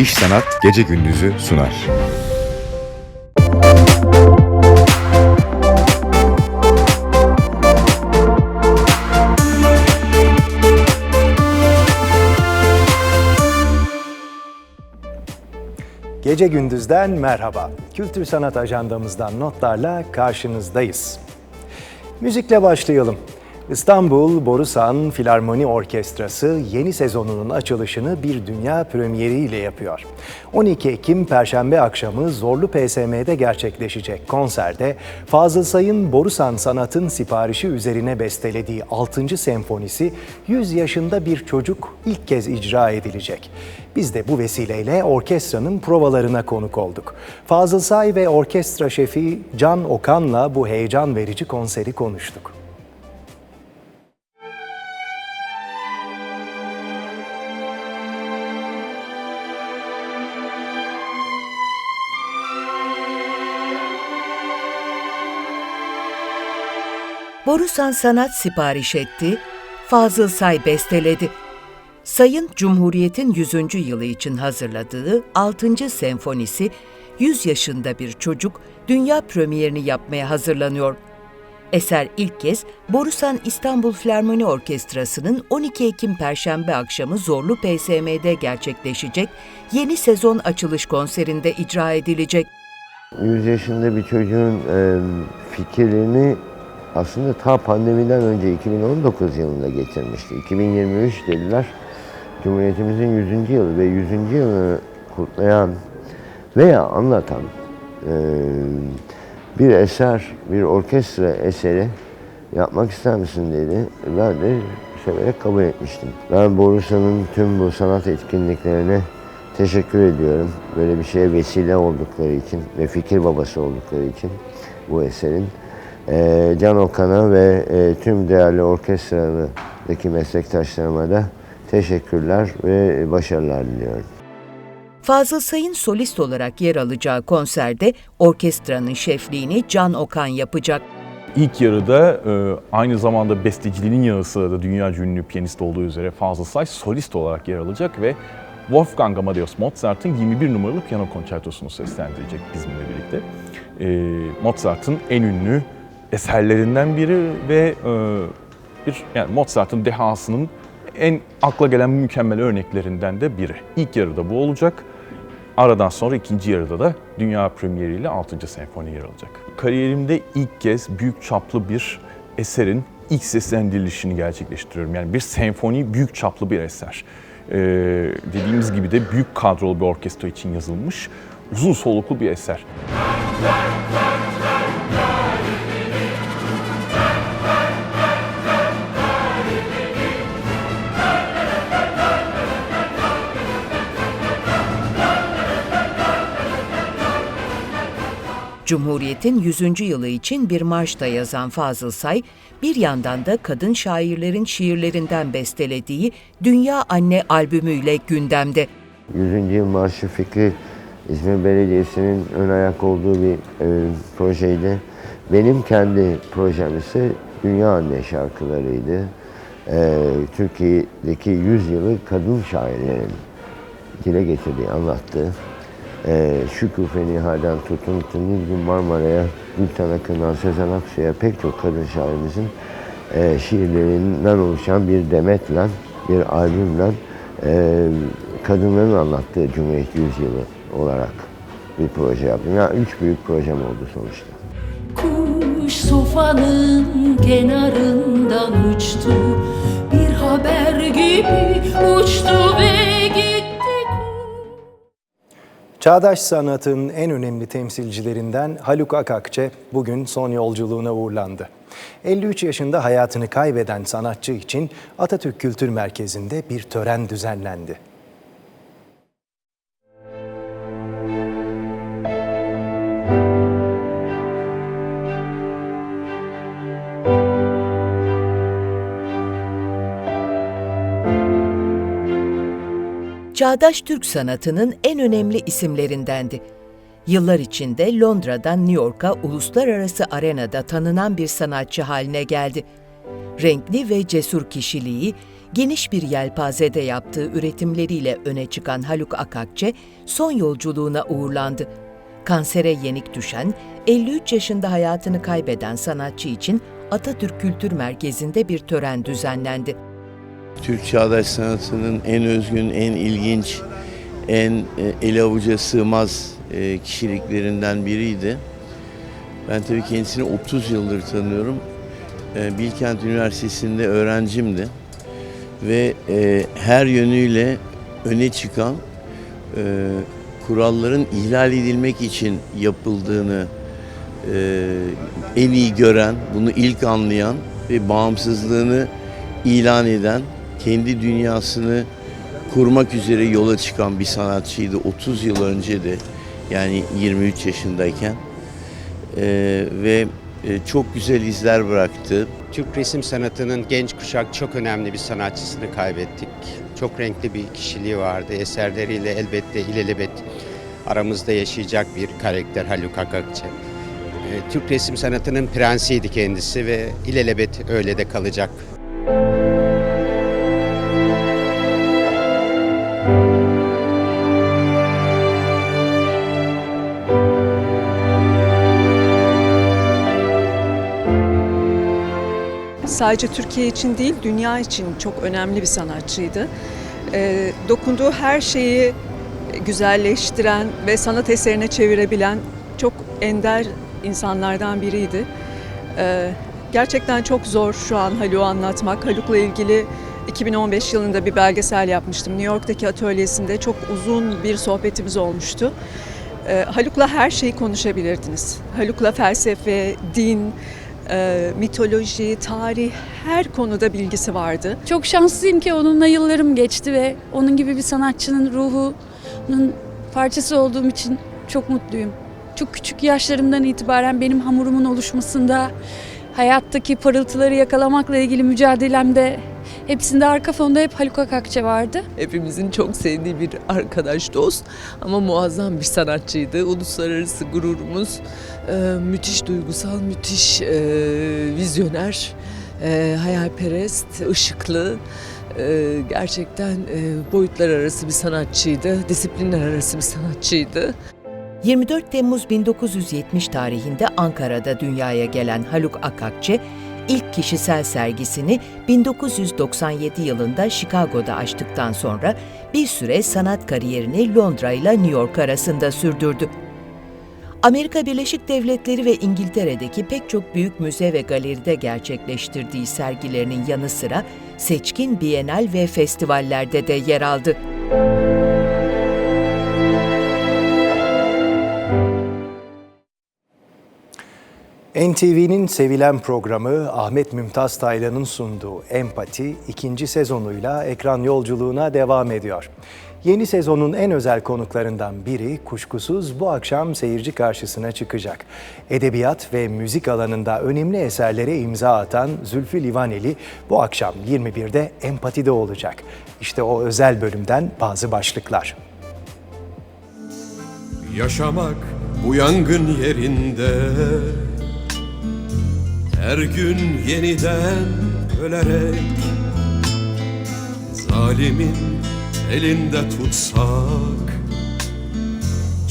İş Sanat Gece Gündüz'ü sunar. Gece Gündüz'den merhaba. Kültür Sanat Ajandamızdan notlarla karşınızdayız. Müzikle başlayalım. İstanbul Borusan Filarmoni Orkestrası yeni sezonunun açılışını bir dünya premieriyle yapıyor. 12 Ekim Perşembe akşamı Zorlu PSM'de gerçekleşecek konserde Fazıl Say'ın Borusan Sanat'ın siparişi üzerine bestelediği 6. senfonisi 100 yaşında bir çocuk ilk kez icra edilecek. Biz de bu vesileyle orkestranın provalarına konuk olduk. Fazıl Say ve orkestra şefi Can Okan'la bu heyecan verici konseri konuştuk. Borusan Sanat sipariş etti, Fazıl Say besteledi. Sayın Cumhuriyet'in 100. yılı için hazırladığı 6. senfonisi 100 yaşında bir çocuk dünya premierini yapmaya hazırlanıyor. Eser ilk kez Borusan İstanbul Filarmoni Orkestrası'nın 12 Ekim Perşembe akşamı Zorlu PSM'de gerçekleşecek yeni sezon açılış konserinde icra edilecek. 100 yaşında bir çocuğun e, fikirlerini aslında ta pandemiden önce 2019 yılında getirmişti. 2023 dediler. Cumhuriyetimizin 100. yılı ve 100. yılını kutlayan veya anlatan e, bir eser, bir orkestra eseri yapmak ister misin dedi. Ben de severek kabul etmiştim. Ben Borusan'ın tüm bu sanat etkinliklerine teşekkür ediyorum. Böyle bir şeye vesile oldukları için ve fikir babası oldukları için bu eserin. Ee, Can Okan'a ve e, tüm değerli orkestradaki meslektaşlarıma da teşekkürler ve başarılar diliyorum. Fazıl Say'ın solist olarak yer alacağı konserde orkestranın şefliğini Can Okan yapacak. İlk yarıda e, aynı zamanda besteciliğinin yanı sıra da dünya ünlü piyanist olduğu üzere Fazıl Say solist olarak yer alacak ve Wolfgang Amadeus Mozart'ın 21 numaralı piyano konçertosunu seslendirecek bizimle birlikte. E, Mozart'ın en ünlü eserlerinden biri ve e, bir yani Mozart'ın dehasının en akla gelen mükemmel örneklerinden de biri. İlk yarıda bu olacak. Aradan sonra ikinci yarıda da dünya premieriyle 6. senfoni yer alacak. Kariyerimde ilk kez büyük çaplı bir eserin ilk seslendirilişini gerçekleştiriyorum. Yani bir senfoni büyük çaplı bir eser. Ee, dediğimiz gibi de büyük kadrolu bir orkestra için yazılmış uzun soluklu bir eser. Cumhuriyet'in 100. yılı için bir marş da yazan Fazıl Say, bir yandan da kadın şairlerin şiirlerinden bestelediği Dünya Anne albümüyle gündemde. 100. yıl marşı fikri İzmir Belediyesi'nin ön ayak olduğu bir e, projeydi. Benim kendi projem ise Dünya Anne şarkılarıydı. E, Türkiye'deki 100 yılı kadın şairlerin dile getirdiği, anlattığı. E, Şükrü Fenihal'den tutun Nilgün Marmara'ya, Gülten Akın'dan Sezen Aksu'ya pek çok kadın şairimizin e, şiirlerinden oluşan bir demetle, bir albümle e, kadınların anlattığı Cumhuriyet Yüzyılı olarak bir proje yaptım. Yani üç büyük projem oldu sonuçta. Kuş sofanın kenarından uçtu Bir haber gibi uçtu ve gitti Çağdaş sanatın en önemli temsilcilerinden Haluk Akakçe bugün son yolculuğuna uğurlandı. 53 yaşında hayatını kaybeden sanatçı için Atatürk Kültür Merkezi'nde bir tören düzenlendi. Çağdaş Türk sanatının en önemli isimlerindendi. Yıllar içinde Londra'dan New York'a uluslararası arenada tanınan bir sanatçı haline geldi. Renkli ve cesur kişiliği, Geniş bir yelpazede yaptığı üretimleriyle öne çıkan Haluk Akakçe son yolculuğuna uğurlandı. Kansere yenik düşen, 53 yaşında hayatını kaybeden sanatçı için Atatürk Kültür Merkezi'nde bir tören düzenlendi. Türk çağdaş sanatının en özgün, en ilginç, en e, ele avuca sığmaz e, kişiliklerinden biriydi. Ben tabii kendisini 30 yıldır tanıyorum. E, Bilkent Üniversitesi'nde öğrencimdi. Ve her yönüyle öne çıkan kuralların ihlal edilmek için yapıldığını en iyi gören, bunu ilk anlayan ve bağımsızlığını ilan eden, kendi dünyasını kurmak üzere yola çıkan bir sanatçıydı 30 yıl önce de yani 23 yaşındayken E, ve e, çok güzel izler bıraktı. Türk resim sanatının genç kuşak çok önemli bir sanatçısını kaybettik. Çok renkli bir kişiliği vardı. Eserleriyle elbette ilelebet aramızda yaşayacak bir karakter Haluk Akakçı. Ee, Türk resim sanatının prensiydi kendisi ve ilelebet öyle de kalacak. Sadece Türkiye için değil, dünya için çok önemli bir sanatçıydı. Ee, dokunduğu her şeyi güzelleştiren ve sanat eserine çevirebilen çok ender insanlardan biriydi. Ee, gerçekten çok zor şu an Haluk'u anlatmak. Haluk'la ilgili 2015 yılında bir belgesel yapmıştım. New York'taki atölyesinde çok uzun bir sohbetimiz olmuştu. Ee, Haluk'la her şeyi konuşabilirdiniz. Haluk'la felsefe, din, e, mitoloji, tarih her konuda bilgisi vardı. Çok şanslıyım ki onunla yıllarım geçti ve onun gibi bir sanatçının ruhunun parçası olduğum için çok mutluyum. Çok küçük yaşlarımdan itibaren benim hamurumun oluşmasında, hayattaki parıltıları yakalamakla ilgili mücadelemde hepsinde arka fonda hep Haluk Akakçe vardı. Hepimizin çok sevdiği bir arkadaş, dost ama muazzam bir sanatçıydı. Uluslararası gururumuz, Ee, müthiş duygusal, müthiş e, vizyoner, e, hayalperest, ışıklı. e, gerçekten e, boyutlar arası bir sanatçıydı, disiplinler arası bir sanatçıydı. 24 Temmuz 1970 tarihinde Ankara'da dünyaya gelen Haluk Akakçe, ilk kişisel sergisini 1997 yılında Chicago'da açtıktan sonra bir süre sanat kariyerini Londra ile New York arasında sürdürdü. Amerika Birleşik Devletleri ve İngiltere'deki pek çok büyük müze ve galeride gerçekleştirdiği sergilerinin yanı sıra seçkin bienal ve festivallerde de yer aldı. NTV'nin sevilen programı Ahmet Mümtaz Taylan'ın sunduğu Empati ikinci sezonuyla ekran yolculuğuna devam ediyor. Yeni sezonun en özel konuklarından biri kuşkusuz bu akşam seyirci karşısına çıkacak. Edebiyat ve müzik alanında önemli eserlere imza atan Zülfü Livaneli bu akşam 21'de Empati'de olacak. İşte o özel bölümden bazı başlıklar. Yaşamak bu yangın yerinde Her gün yeniden ölerek Zalimin elinde tutsak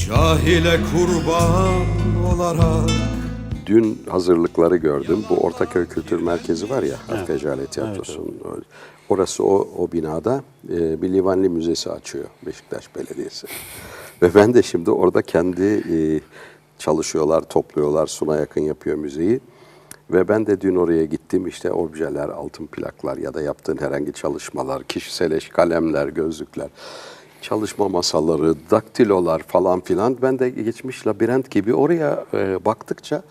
Cahile kurban olarak Dün hazırlıkları gördüm. Bu Ortaköy Kültür Merkezi var ya, Hakkı Ecale Tiyatrosu'nun. Orası o, o binada e, bir Livanli Müzesi açıyor Beşiktaş Belediyesi. Ve ben de şimdi orada kendi e, çalışıyorlar, topluyorlar, Suna yakın yapıyor müzeyi. Ve ben de dün oraya gittim işte objeler, altın plaklar ya da yaptığın herhangi çalışmalar, kişisel eş, kalemler, gözlükler, çalışma masaları, daktilolar falan filan. Ben de geçmiş labirent gibi oraya e, baktıkça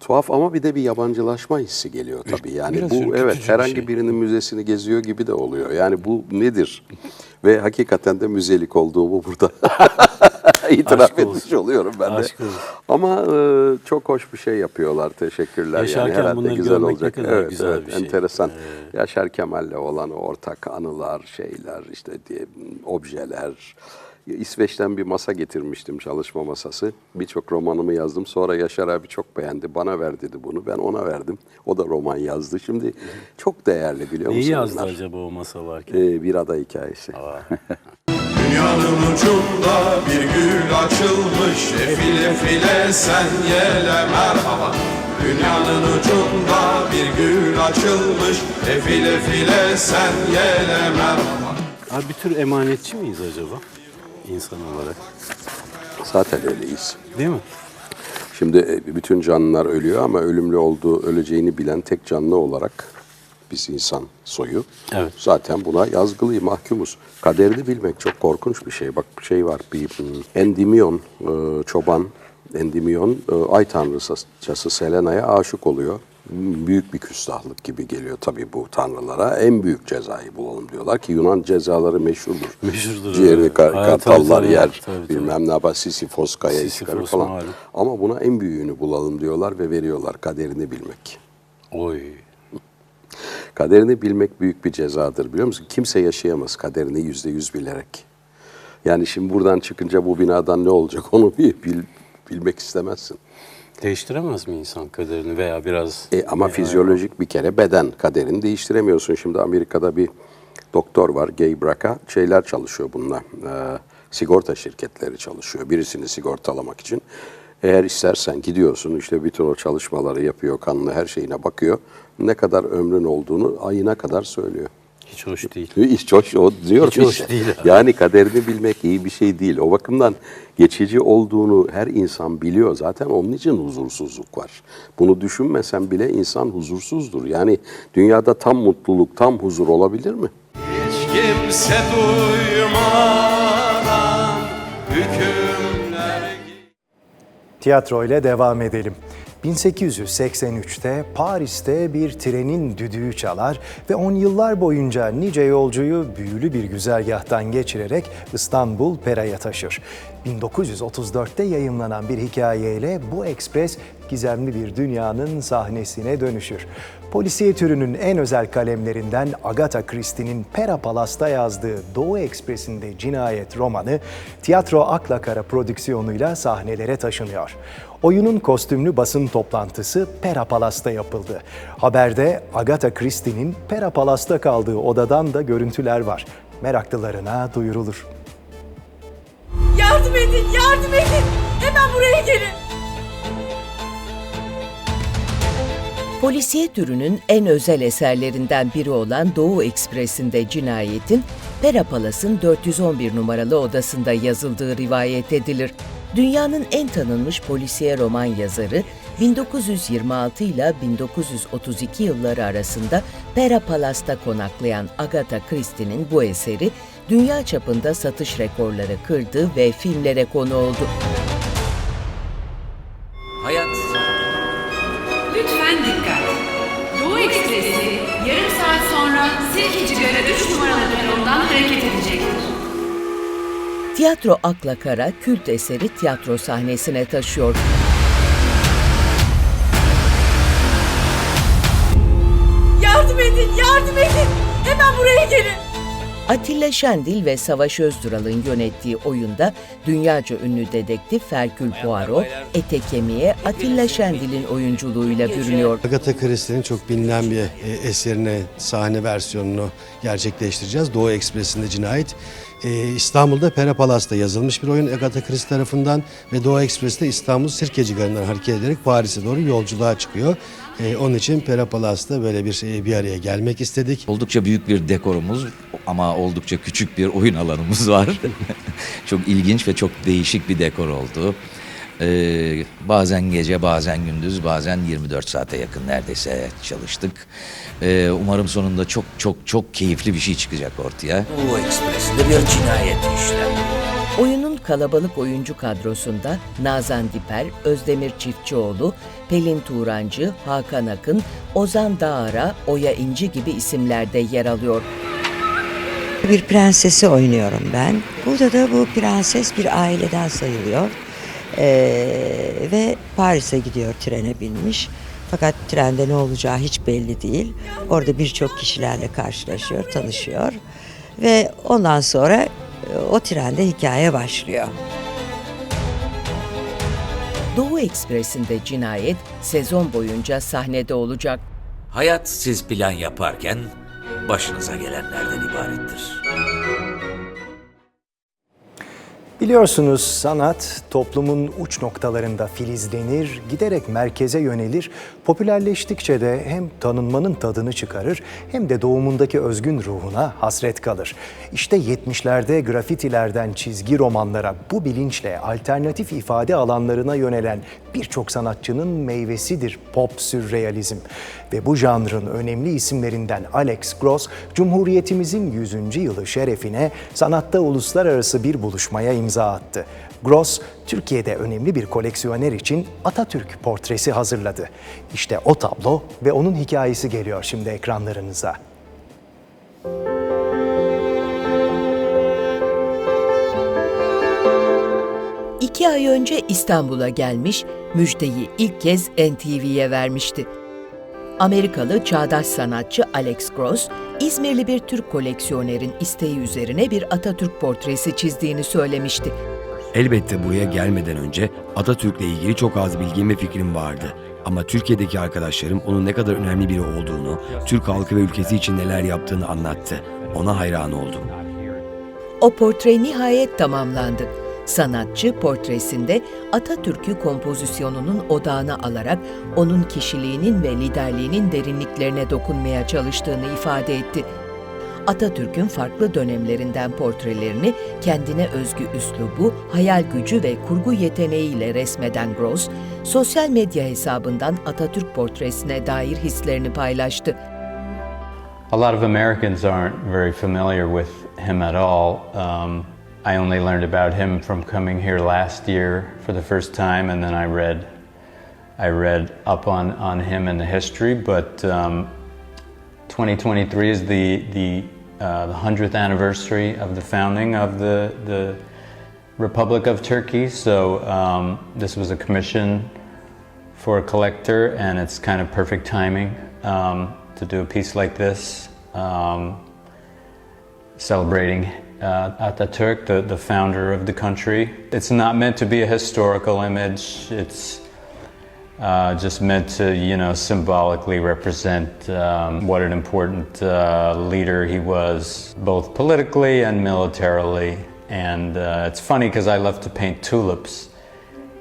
tuhaf ama bir de bir yabancılaşma hissi geliyor tabii. Yani Biraz bu evet bir herhangi şey. birinin müzesini geziyor gibi de oluyor. Yani bu nedir? Ve hakikaten de müzelik olduğumu burada itiraf Aşk olsun. etmiş oluyorum ben de. Aşk olsun. Ama e, çok hoş bir şey yapıyorlar. Teşekkürler. Yaşarken yani herhalde bunları güzel görmek ne olacak. kadar evet, güzel evet, bir şey. enteresan. Yaşar Kemal'le olan ortak anılar, şeyler, işte diye objeler, İsveç'ten bir masa getirmiştim çalışma masası. Birçok romanımı yazdım. Sonra Yaşar abi çok beğendi. Bana ver dedi bunu. Ben ona verdim. O da roman yazdı. Şimdi çok değerli biliyor musun? Neyi yazdı bunlar? acaba o masa varken? Ee, bir ada hikayesi. Dünyanın ucunda bir gül açılmış Efile file sen yele merhaba Dünyanın ucunda bir gül açılmış Efile file sen yele merhaba Abi bir tür emanetçi miyiz acaba? İnsan olarak. Zaten öyleyiz. Değil mi? Şimdi e, bütün canlılar ölüyor ama ölümlü olduğu, öleceğini bilen tek canlı olarak biz insan soyu. Evet. Zaten buna yazgılı mahkumuz. Kaderini bilmek çok korkunç bir şey. Bak bir şey var. Bir hmm, Endymion e, çoban Endymion e, ay tanrıçası Selena'ya aşık oluyor. Büyük bir küstahlık gibi geliyor tabii bu tanrılara. En büyük cezayı bulalım diyorlar ki Yunan cezaları meşhurdur. Meşhurdur, Ciğerini evet. kar- kartallar tabii, yer, tabii, tabii. bilmem ne yapar, Sisifos kayaya Sisyphos çıkarır falan. malum. Ama buna en büyüğünü bulalım diyorlar ve veriyorlar kaderini bilmek. Oy. Kaderini bilmek büyük bir cezadır biliyor musun? Kimse yaşayamaz kaderini yüzde yüz bilerek. Yani şimdi buradan çıkınca bu binadan ne olacak onu bil, bil- bilmek istemezsin. Değiştiremez mi insan kaderini veya biraz... E, ama fizyolojik bir kere beden kaderini değiştiremiyorsun. Şimdi Amerika'da bir doktor var Gay Braca şeyler çalışıyor bununla. E, sigorta şirketleri çalışıyor. Birisini sigortalamak için. Eğer istersen gidiyorsun işte bütün o çalışmaları yapıyor, kanlı her şeyine bakıyor. Ne kadar ömrün olduğunu ayına kadar söylüyor. Hiç hoş değil. Hiç hoş o diyor Hiç hoş değil abi. Yani kaderini bilmek iyi bir şey değil. O bakımdan geçici olduğunu her insan biliyor. Zaten onun için huzursuzluk var. Bunu düşünmesen bile insan huzursuzdur. Yani dünyada tam mutluluk, tam huzur olabilir mi? Hiç kimse duymadan hükümler Tiyatro ile devam edelim. 1883'te Paris'te bir trenin düdüğü çalar ve on yıllar boyunca nice yolcuyu büyülü bir güzergahtan geçirerek İstanbul Pera'ya taşır. 1934'te yayımlanan bir hikayeyle bu ekspres gizemli bir dünyanın sahnesine dönüşür. Polisiye türünün en özel kalemlerinden Agatha Christie'nin Pera Palas'ta yazdığı Doğu Ekspresi'nde cinayet romanı Tiyatro Akla Kara prodüksiyonuyla sahnelere taşınıyor. Oyunun kostümlü basın toplantısı Pera Palas'ta yapıldı. Haberde Agatha Christie'nin Pera Palas'ta kaldığı odadan da görüntüler var. Meraklılarına duyurulur. Yardım edin, yardım edin. Hemen buraya gelin. Polisiye türünün en özel eserlerinden biri olan Doğu Ekspresi'nde cinayetin Pera Palas'ın 411 numaralı odasında yazıldığı rivayet edilir. Dünyanın en tanınmış polisiye roman yazarı 1926 ile 1932 yılları arasında Pera Palas'ta konaklayan Agatha Christie'nin bu eseri dünya çapında satış rekorları kırdı ve filmlere konu oldu. Tiyatro Akla Kara kült eseri tiyatro sahnesine taşıyor. Yardım edin, yardım edin. Hemen buraya gelin. Atilla Şendil ve Savaş Özdural'ın yönettiği oyunda dünyaca ünlü dedektif Herkül Poirot, ete kemiğe Atilla Şendil'in oyunculuğuyla bürünüyor. Agatha Christie'nin çok bilinen bir e, eserine sahne versiyonunu gerçekleştireceğiz. Doğu Ekspresi'nde cinayet. E, İstanbul'da Pera Palas'ta yazılmış bir oyun Agatha Christie tarafından ve Doğu Ekspresi'de İstanbul Sirkecigarı'ndan hareket ederek Paris'e doğru yolculuğa çıkıyor. E, onun için Pera Palas'ta böyle bir e, bir araya gelmek istedik. oldukça büyük bir dekorumuz ama oldukça küçük bir oyun alanımız var. çok ilginç ve çok değişik bir dekor oldu. Ee, bazen gece, bazen gündüz, bazen 24 saate yakın neredeyse çalıştık. Ee, umarım sonunda çok çok çok keyifli bir şey çıkacak ortaya. Doğu Ekspresi'nde bir cinayet işler. Oyunun kalabalık oyuncu kadrosunda Nazan Diper, Özdemir Çiftçioğlu, Pelin Turancı, Hakan Akın, Ozan Dağara, Oya İnci gibi isimler de yer alıyor. Bir prensesi oynuyorum ben. Burada da bu prenses bir aileden sayılıyor. Ee, ve Paris'e gidiyor trene binmiş. Fakat trende ne olacağı hiç belli değil. Orada birçok kişilerle karşılaşıyor, tanışıyor. Ve ondan sonra o trende hikaye başlıyor. Doğu Ekspresi'nde cinayet sezon boyunca sahnede olacak. Hayat siz plan yaparken başınıza gelenlerden ibarettir. Biliyorsunuz sanat toplumun uç noktalarında filizlenir, giderek merkeze yönelir, popülerleştikçe de hem tanınmanın tadını çıkarır hem de doğumundaki özgün ruhuna hasret kalır. İşte 70'lerde grafitilerden çizgi romanlara bu bilinçle alternatif ifade alanlarına yönelen birçok sanatçının meyvesidir pop sürrealizm. Ve bu janrın önemli isimlerinden Alex Gross, Cumhuriyetimizin 100. yılı şerefine sanatta uluslararası bir buluşmaya imza attı. Gross, Türkiye'de önemli bir koleksiyoner için Atatürk portresi hazırladı. İşte o tablo ve onun hikayesi geliyor şimdi ekranlarınıza. İki ay önce İstanbul'a gelmiş, müjdeyi ilk kez NTV'ye vermişti. Amerikalı çağdaş sanatçı Alex Gross, İzmirli bir Türk koleksiyonerin isteği üzerine bir Atatürk portresi çizdiğini söylemişti. Elbette buraya gelmeden önce Atatürk'le ilgili çok az bilgim ve fikrim vardı. Ama Türkiye'deki arkadaşlarım onun ne kadar önemli biri olduğunu, Türk halkı ve ülkesi için neler yaptığını anlattı. Ona hayran oldum. O portre nihayet tamamlandı. Sanatçı portresinde Atatürk'ü kompozisyonunun odağına alarak onun kişiliğinin ve liderliğinin derinliklerine dokunmaya çalıştığını ifade etti. Atatürk'ün farklı dönemlerinden portrelerini kendine özgü üslubu, hayal gücü ve kurgu yeteneğiyle resmeden Gross, sosyal medya hesabından Atatürk portresine dair hislerini paylaştı. A lot of Americans aren't very familiar with him at all. Um, I only learned about him from coming here last year for the first time, and then I read, I read up on, on him and the history. But um, 2023 is the the uh, the hundredth anniversary of the founding of the the Republic of Turkey. So um, this was a commission for a collector, and it's kind of perfect timing um, to do a piece like this, um, celebrating uh, Ataturk, the, the founder of the country. It's not meant to be a historical image. It's uh, just meant to, you know, symbolically represent um, what an important uh, leader he was, both politically and militarily. And uh, it's funny because I love to paint tulips,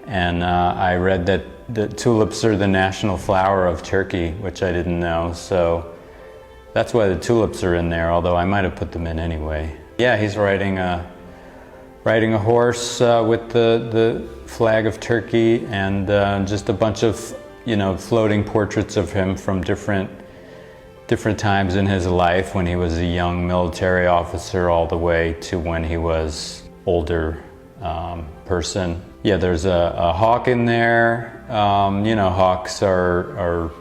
and uh, I read that the tulips are the national flower of Turkey, which I didn't know. So that's why the tulips are in there, although I might have put them in anyway. Yeah, he's riding a riding a horse uh, with the the flag of Turkey and uh, just a bunch of you know floating portraits of him from different different times in his life when he was a young military officer all the way to when he was older um, person. Yeah, there's a, a hawk in there. Um, you know, hawks are are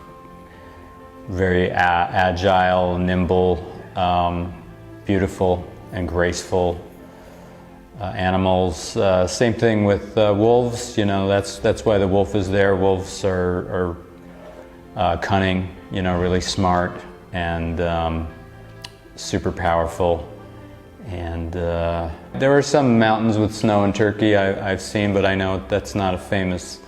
very a- agile, nimble, um, beautiful, and graceful uh, animals. Uh, same thing with uh, wolves. You know, that's that's why the wolf is there. Wolves are, are uh, cunning. You know, really smart and um, super powerful. And uh, there are some mountains with snow in Turkey I, I've seen, but I know that's not a famous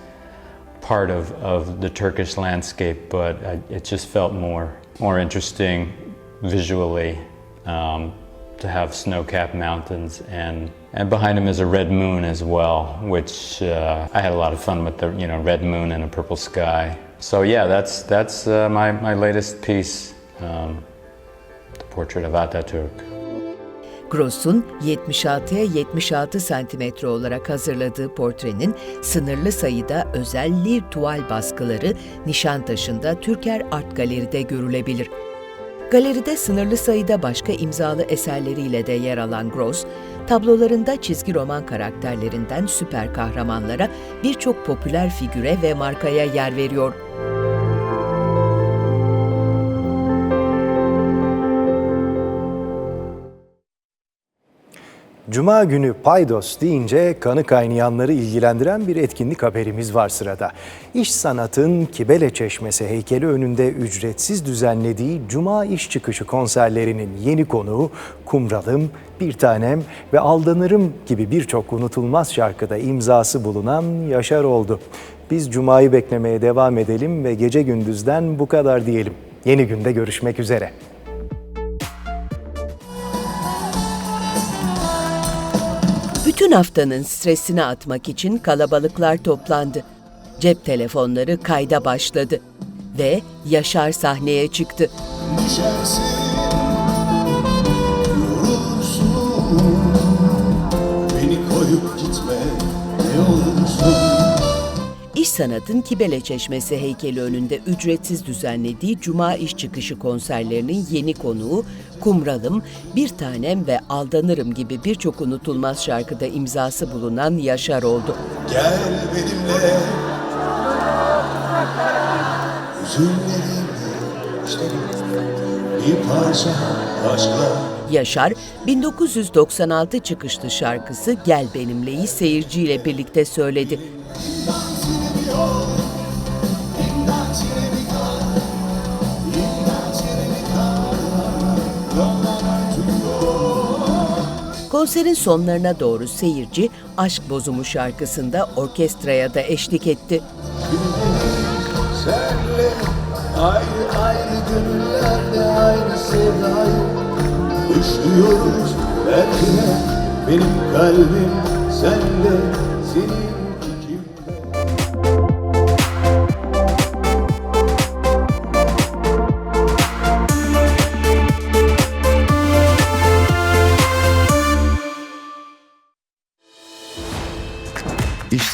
part of, of the Turkish landscape. But I, it just felt more more interesting visually um, to have snow-capped mountains and and behind him is a red moon as well, which uh, I had a lot of fun with the you know red moon and a purple sky. So yeah, that's that's uh, my my latest piece, um, the portrait of Ataturk. Gross'un 76'ya 76 santimetre olarak hazırladığı portrenin sınırlı sayıda özel lir tuval baskıları Nişantaşı'nda Türker Art Galeri'de görülebilir. Galeride sınırlı sayıda başka imzalı eserleriyle de yer alan Gross, tablolarında çizgi roman karakterlerinden süper kahramanlara birçok popüler figüre ve markaya yer veriyor. Cuma günü paydos deyince kanı kaynayanları ilgilendiren bir etkinlik haberimiz var sırada. İş Sanat'ın Kibele Çeşmesi heykeli önünde ücretsiz düzenlediği Cuma iş çıkışı konserlerinin yeni konuğu Kumralım, Bir Tanem ve Aldanırım gibi birçok unutulmaz şarkıda imzası bulunan Yaşar oldu. Biz Cuma'yı beklemeye devam edelim ve gece gündüzden bu kadar diyelim. Yeni günde görüşmek üzere. Bütün haftanın stresini atmak için kalabalıklar toplandı. Cep telefonları kayda başladı ve Yaşar sahneye çıktı. Beni koyup gitme ne olursun İş Sanat'ın Kibele Çeşmesi heykeli önünde ücretsiz düzenlediği Cuma iş çıkışı konserlerinin yeni konuğu Kumralım, Bir Tanem ve Aldanırım gibi birçok unutulmaz şarkıda imzası bulunan Yaşar oldu. Gel benimle işte bir parça aşkla Yaşar, 1996 çıkışlı şarkısı Gel Benimle'yi seyirciyle birlikte söyledi. Konserin sonlarına doğru seyirci Aşk Bozumu şarkısında orkestraya da eşlik etti. Senle ayrı ayrı gönüllerde aynı sevdayı Düşüyoruz belki benim kalbim sende senin